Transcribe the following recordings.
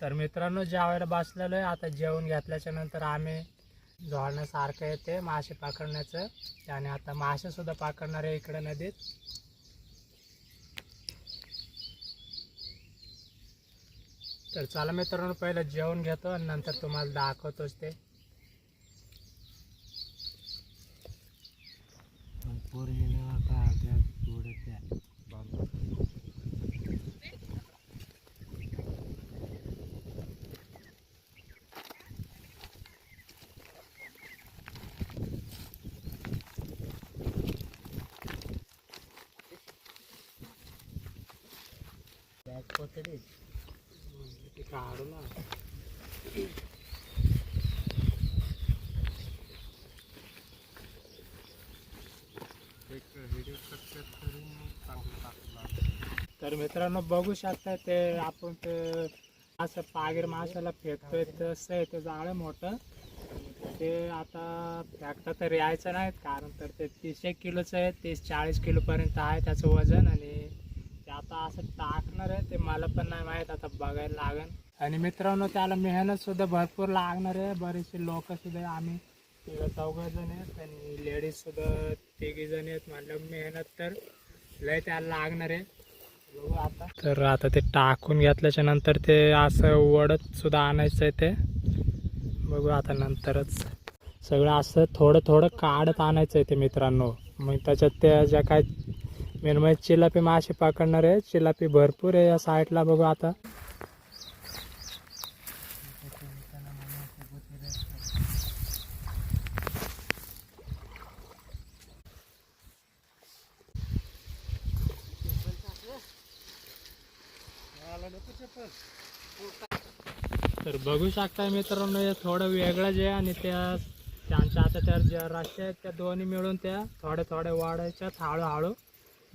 तर मित्रांनो जेवायला बसलेलो आहे आता जेवण घेतल्याच्या नंतर आम्ही झोडण्यासारखं येते मासे पकडण्याचं. आणि आता मासे सुद्धा पकडणार आहे इकडे नदीत. तर चला मित्रांनो पहिलं जेवण घेतो आणि नंतर तुम्हाला दाखवतोच ते ते काढू ना तर मित्रांनो बघू शकता ते आपण ते असं पागीर माशाला फेकतोय तसं आहे ते जाळं मोठं. ते आता फेकता तर यायचं नाहीत कारण तर ते तीस एक किलोचं आहे तीस चाळीस किलोपर्यंत आहे त्याचं वजन आणि असं टाकणार आहे. ते मला पण नाही माहीत आता बघायला लागन आणि मित्रांनो त्याला मेहनत सुद्धा भरपूर लागणार आहे. बरेचसे लोक सुद्धा आम्ही तिघं चौघ जण आहेत. आणि लेडीज सुद्धा तिघी जण आहेत म्हटलं मेहनत तर लय त्याला लागणार आहे. बघू आता. तर आता ते टाकून घेतल्याच्या नंतर ते असं वडत सुद्धा आणायचं आहे ते. बघू आता नंतरच. सगळं असं थोडं थोडं काढत आणायचं आहे ते मित्रांनो. मग त्याच्यात त्या ज्या काय मेन म्हणजे चिलापी मासे पकडणार आहे. चिलापी भरपूर आहे या साईडला बघू आता. तर बघू शकताय मित्रांनो हे थोडं वेगळंच आहे आणि त्या त्यांच्या आता त्या ज्या रश्या आहेत त्या दोन्ही मिळून त्या थोड्या थोड्या वाढायच्यात हळूहळू.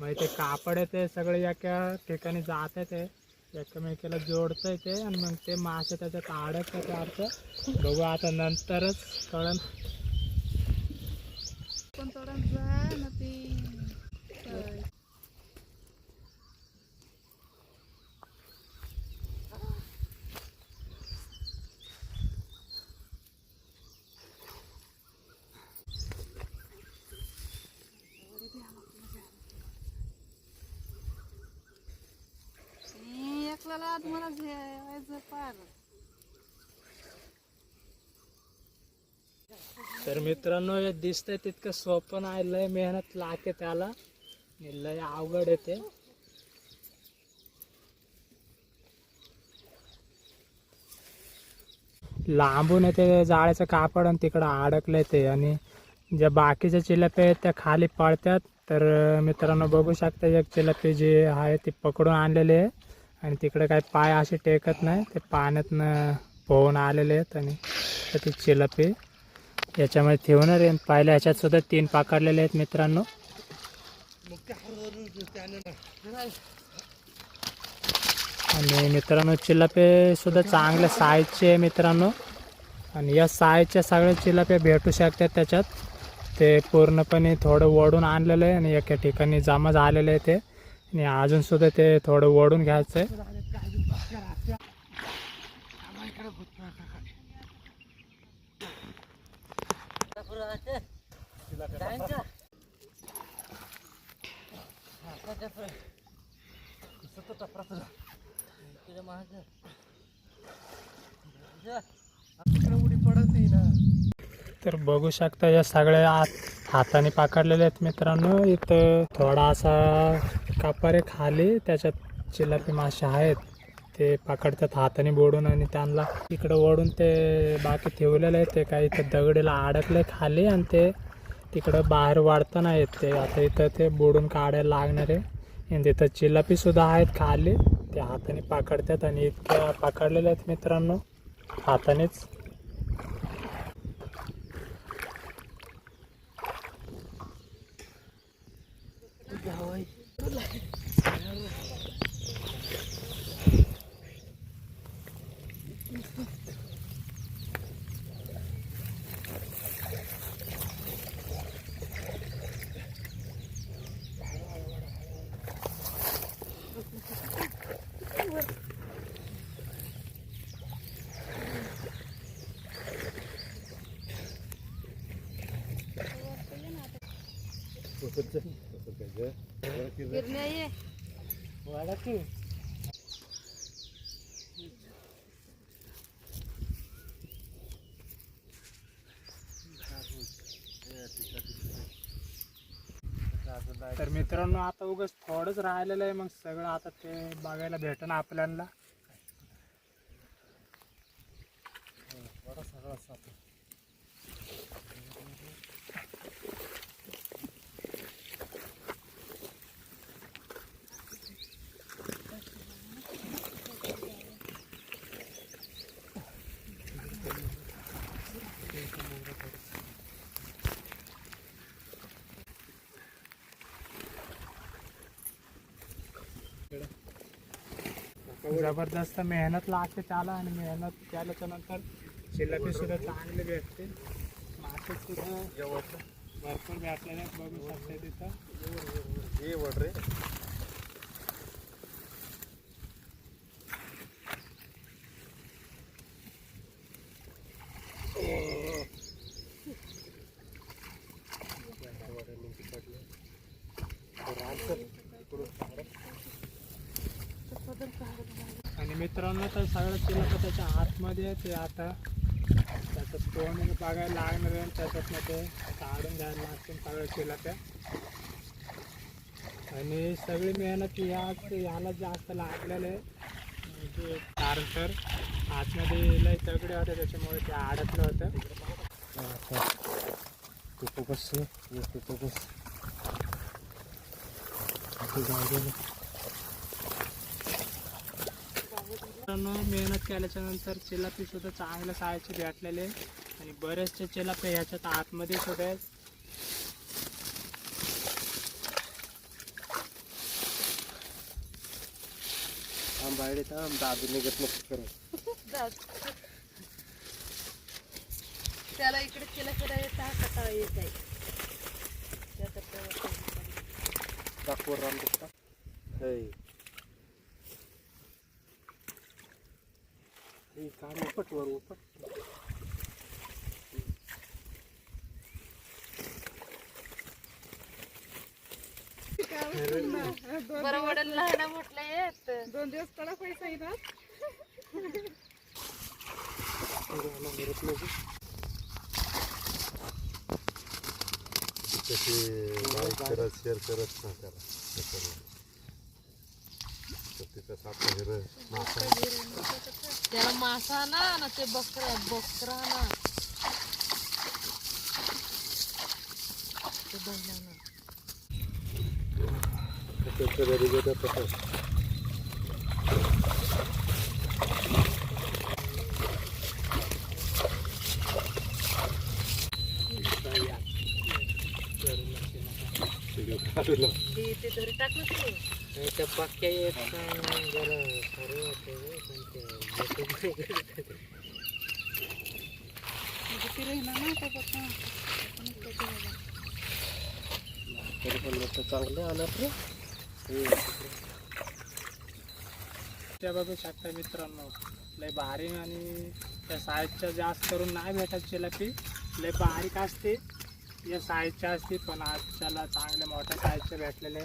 म्हणजे ते कापड आहे ते सगळे एका ठिकाणी जात आहे ते. एकमेकीला जोडतंय ते आणि मग ते मासे त्याच्यात काढत ते अर्थ बघू आता नंतरच कळन पण थोडा जा ना ते काय. ए, एकल्याला मला पार तर मित्रांनो हे दिसतंय तितकं सोपं नाही लय मेहनत लागते त्याला. लय अवघड येते लांबून येते जाळ्याचं कापड आणि तिकडं अडकलं ते. आणि ज्या बाकीच्या चिलपे आहेत त्या खाली पळतात तर मित्रांनो बघू शकता एक चिलपी जी आहे ती पकडून आणलेले आहे. आणि तिकडे काय पाय असे टेकत नाही. ते पाण्यातनं पोहून आलेले आहेत आणि ती चिलपी याच्यामध्ये ठेवणार आहे पहिल्या ह्याच्यात सुद्धा तीन पाकडलेले आहेत मित्रांनो. आणि मित्रांनो चिलापे सुद्धा चांगल्या साईजचे आहे मित्रांनो. आणि या साईजच्या सगळ्या चिलापे भेटू शकतात त्याच्यात. ते पूर्णपणे थोडं ओढून आणलेलं आहे आणि एका ठिकाणी जमा झालेलं आहे ते. आणि अजून सुद्धा ते थोडं ओढून घ्यायचं आहे तर बघू शकता या सगळ्या हाताने पकडलेले आहेत मित्रांनो. इथं थोडा असा कापारे खाली त्याच्यात चिलापी मासे आहेत ते पकडतात हाताने बोडून आणि त्यांना इकडं ओढून ते बाकी ठेवलेले आहेत ते काही इथं दगडीला अडकले खाली आणि ते तिकडं बाहेर वाढताना येत ते. आता इथं ते बोडून काढायला लागणार आहे. आणि तिथं चिलापीसुद्धा आहेत खाली ते हाताने पकडतात आणि इतक्या पकडलेल्या आहेत मित्रांनो हातानेच. तर मित्रांनो आता उगाच थोडंच राहिलेलं आहे मग सगळं आता ते बघायला भेटन आपल्याला जबरदस्त मेहनत लागते त्याला आणि मेहनत केल्याच्यानंतर शिल्लकी सुद्धा चांगले भेटते. मासे सुद्धा भरपूर भेटलेले बघू शकते तिथं आणि मित्रांनो तर सगळं केलं तर त्याच्या आतमध्ये आहे ते आता त्याचं तोंड म्हणजे बघायला लागणार आहे. आणि त्याच्यातनं ते काढून घ्यायला लागतील सगळं केलं त्या आणि सगळी मेहनत या याला जास्त लागलेलं आहे. म्हणजे कारण तर आतमध्ये लय तगडे होते त्याच्यामुळे ते अडकलं होतं. मित्रांनो मेहनत केल्याच्यानंतर चिलापी सुद्धा चांगल्या सायचे भेटलेले. आणि बरेचसे चिलापी ह्याच्यात आतमध्ये सुद्धा आहेत. त्याला इकडे चिलाकडे टाकता येत आहे. बरं वडील लहान म्हटलं येत दोन दिवस कडा पैसा येतात करत शेअर करत ना करा तिथं सापडा हिरं मासा. त्याला मासा ना ना ते बकरा बकरा ना ते बैला ना त्याच्या घरी गेलं तसं व्हिडिओ काढला ते ते घरी टाकलं की त्या पक्क्या येत जरा सर्व होते पण ते त्या तरी पण आलं त्या बघू शकता मित्रांनो लय भारी आणि त्या साईजच्या जास्त करून नाही भेटत चिलापी. लय बारीक असते? या साईजच्या असते पण आजच्याला चांगले मोठ्या साईजचे भेटलेले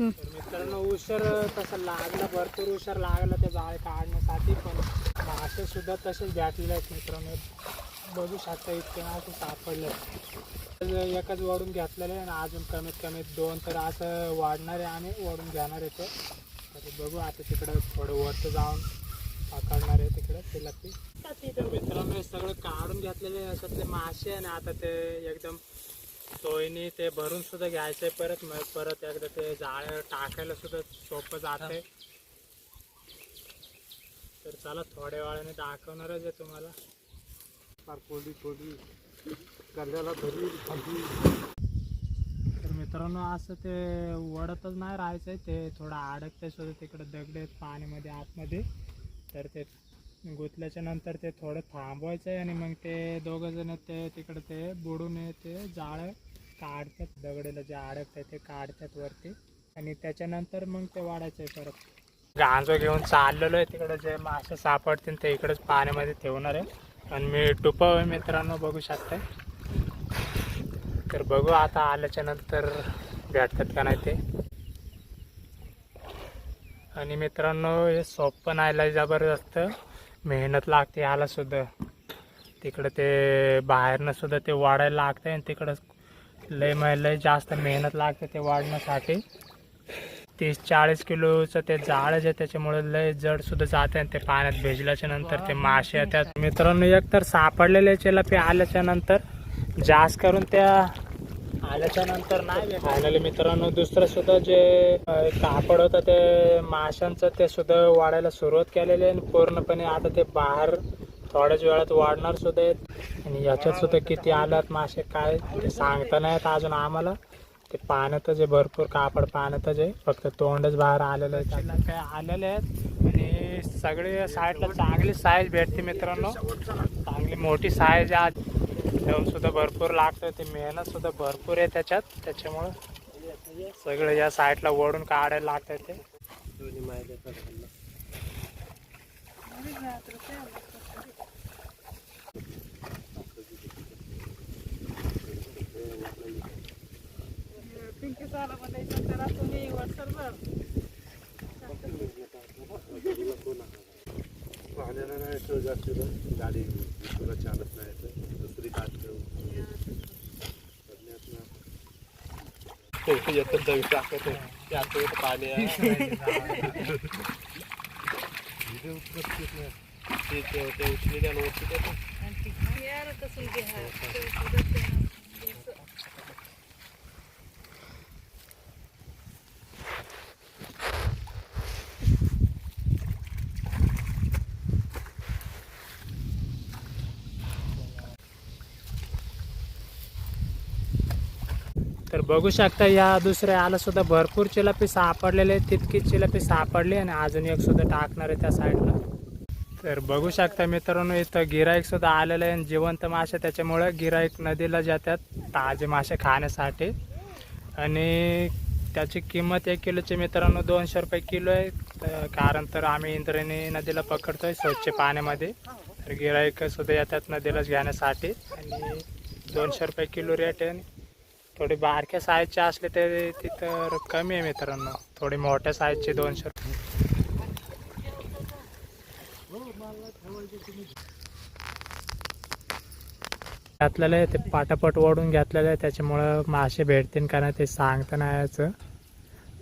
तर मित्रांनो उशीर तसा लागला भरपूर उशीर लागला ते जाळे काढण्यासाठी पण मासे सुद्धा तसेच भेटलेले आहेत मित्रांनो. बघू शकता इतके मासे सापडले. तर एकच वाढून घेतलेले आहे आणि अजून कमीत कमी दोन तर असं वाढणार आहे आणि वाढून घेणार आहे ते. तर बघू आता तिकडं थोडं वरतं जाऊन पकडणार आहे तिकडं ते लागते तर मित्रांनो सगळं काढून घेतलेले आहे ते मासे आणि आता ते एकदम सोयीने ते भरून सुद्धा घ्यायचंय परत मग परत एकदा ते जाळ्यावर टाकायला सुद्धा सोपं जाते. तर चला थोड्या वेळाने दाखवणारच आहे तुम्हाला. फार कोरडी कोरडी. कर्जाला धरी खाली तर मित्रांनो असं ते वडतच नाही राहायचंय. ते थोडं अडकतंय सुद्धा तिकडे दगड आहेत पाण्यामध्ये आतमध्ये. तर ते गुंतल्याच्या नंतर ते थोडं थांबवायचं आहे आणि मग ते दोघं जण ते तिकडे ते बुडून ते जाळं काढतात. दगडीला जे अडकतात ते काढतात वरती. आणि त्याच्यानंतर मग ते वाढायचं आहे परत. गांजो घेऊन चाललेलो आहे तिकडे जे मासे सापडतील ते इकडेच पाण्यामध्ये ठेवणार आहे. आणि मी टुपा मित्रांनो बघू शकताय. तर बघू आता आल्याच्यानंतर भेटतात का नाही ते. आणि मित्रांनो हे सोपं नाहीला जबरदस्त. मेहनत लागते याला सुद्धा. तिकडं ते बाहेरनं सुद्धा ते वाढायला लागते आणि तिकडं लय मै लय जास्त मेहनत लागते ते वाढण्यासाठी. तीस चाळीस किलोचं ते जाळ जे त्याच्यामुळे लय जड सुद्धा जाते आणि ते पाण्यात भिजल्याच्या नंतर ते मासे येतात. मित्रांनो एक तर सापडलेले चिलापी आल्याच्यानंतर जास्त करून त्या आल्याच्यानंतर नाही फायनली मित्रांनो दुसरं सुद्धा जे कापड होतं ते माशांचं ते सुद्धा वाढायला सुरुवात केलेली आहे. आणि पूर्णपणे आता ते बाहेर थोड्याच वेळात वाढणार सुद्धा आहेत. आणि याच्यात सुद्धा किती आल्यात मासे काय ते सांगता नाही येत अजून आम्हाला. ते पाण्यातच आहे भरपूर कापड पाण्यातच आहे फक्त तोंडच बाहेर आलेलं आहे. त्याला काय आलेले आहेत. आणि सगळे साईडला चांगली साईज भेटते मित्रांनो. चांगली मोठी साईज आज. घेऊन सुद्धा भरपूर लागतं ते मेहनत सुद्धा भरपूर आहे त्याच्यात. त्याच्यामुळं सगळं या साईडला ओढून काढायला लागतं ते. तुम्ही पाण्याला नाही जास्त गाडी तुला चालत नाही. तर दुसरी पाणी आहे व्हिडिओ उपस्थित नाही ते ते- ते उचलेले आणि वरती देतात. यार कसं घ्या तर बघू शकता या दुसऱ्या आला सुद्धा भरपूर चिलापी सापडलेले आहेत. तितकीच चिलापी सापडली आणि अजून एक सुद्धा टाकणार आहे त्या साईडला तर बघू शकता मित्रांनो इथं गिराईक सुद्धा आलेलं आहे आणि जिवंत मासे त्याच्यामुळे गिराईक नदीला जातात ताजे मासे खाण्यासाठी. आणि त्याची किंमत एक किलोची मित्रांनो दोनशे रुपये किलो आहे. तर कारण तर आम्ही इंद्रायणी नदीला पकडतोय स्वच्छ पाण्यामध्ये. तर गिराईक सुद्धा येतात नदीलाच घेण्यासाठी. आणि दोनशे रुपये किलो रेट आहे थोडे बारक्या साईजचे असले ते तिथं कमी आहे मित्रांनो. थोडे मोठ्या साईजचे दोनशे घातलेलं आहे ते पाटापट ओढून घेतलेलं आहे त्याच्यामुळं मासे भेटतील का नाही ते सांगता नाही यायचं.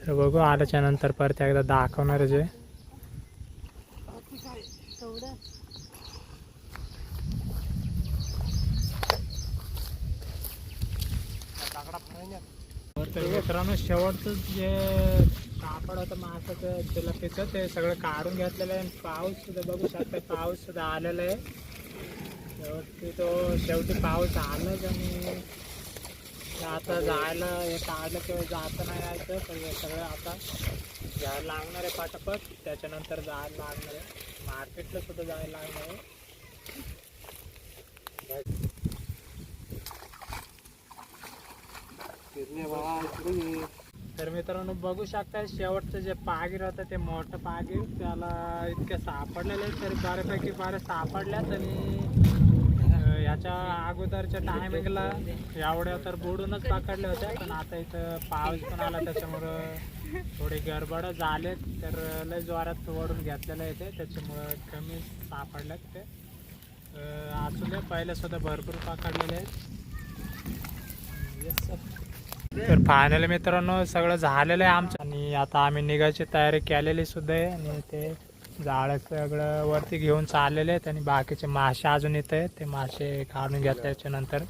तर बघू आल्याच्यानंतर परत एकदा दाखवणार जे. तर मित्रांनो शेवटचं जे कापड होतं मासाचं चिलपीचं ते सगळं काढून घेतलेलं आहे. आणि पाऊस सुद्धा बघू शकता पाऊस सुद्धा आलेला आहे. शेवटी तो शेवटी पाऊस आलाच आणि आता जायला हे काढलं किंवा जाता नाही यायचं तर हे सगळं आता जायला लागणार आहे पाटापट. त्याच्यानंतर जायला लागणार आहे. मार्केटला सुद्धा जायला लागणार आहे फिरणे बाळा इकडे ये. तर मित्रांनो बघू शकता शेवटचं जे पागीर होतं ते मोठं पागीर त्याला इतक्या सापडलेलं आहे तरी बऱ्यापैकी बऱ्या सापडल्यात आणि याच्या अगोदरच्या टायमिंगला एवढ्या तर बुडूनच पकडल्या होत्या पण आता इथं पाऊस पण आला त्याच्यामुळं थोडी गडबड झाले तर लय जोरात ओढून घेतलेलं आहे ते त्याच्यामुळं कमी सापडल्यात ते. असू दे पहिले सुद्धा भरपूर पकडलेले आहेत. येस सर तर फायनल मित्रांनो सगळं झालेलं आहे आमचं. आणि आता आम्ही निघायची तयारी केलेली सुद्धा आहे. आणि ते जाळं सगळं वरती घेऊन चाललेले आहेत. आणि बाकीचे मासे अजून येत आहेत. ते मासे काढून घेतल्याच्या नंतर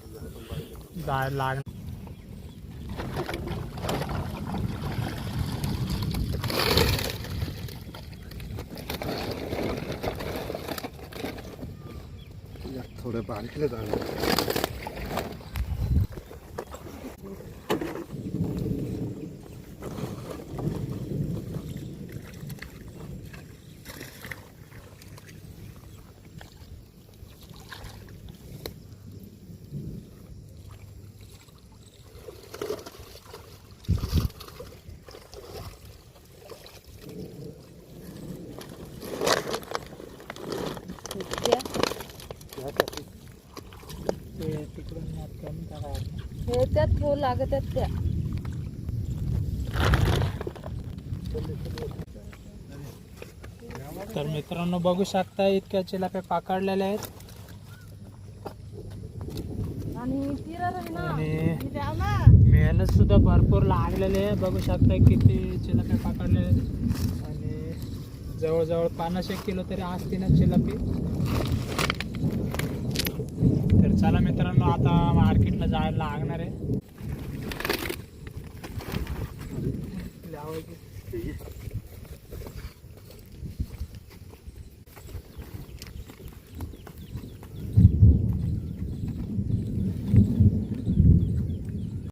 जायला लाग थोडं बारीकलं जाणार ते तिकडून net कमी टाकायचं. हो लागत आहेत त्या. तर मित्रांनो बघू शकता इतक्या चिलाप्या पाकडलेल्या आहेत. आणि मेहनत सुद्धा भरपूर लागलेली आहे. बघू शकता किती चिलाप्या पाकडले आहेत. आणि जवळजवळ पन्नास एक किलो तरी असते ना चिलापी तर चला मित्रांनो आता मार्केटला जायला लागणार आहे. ああ、言。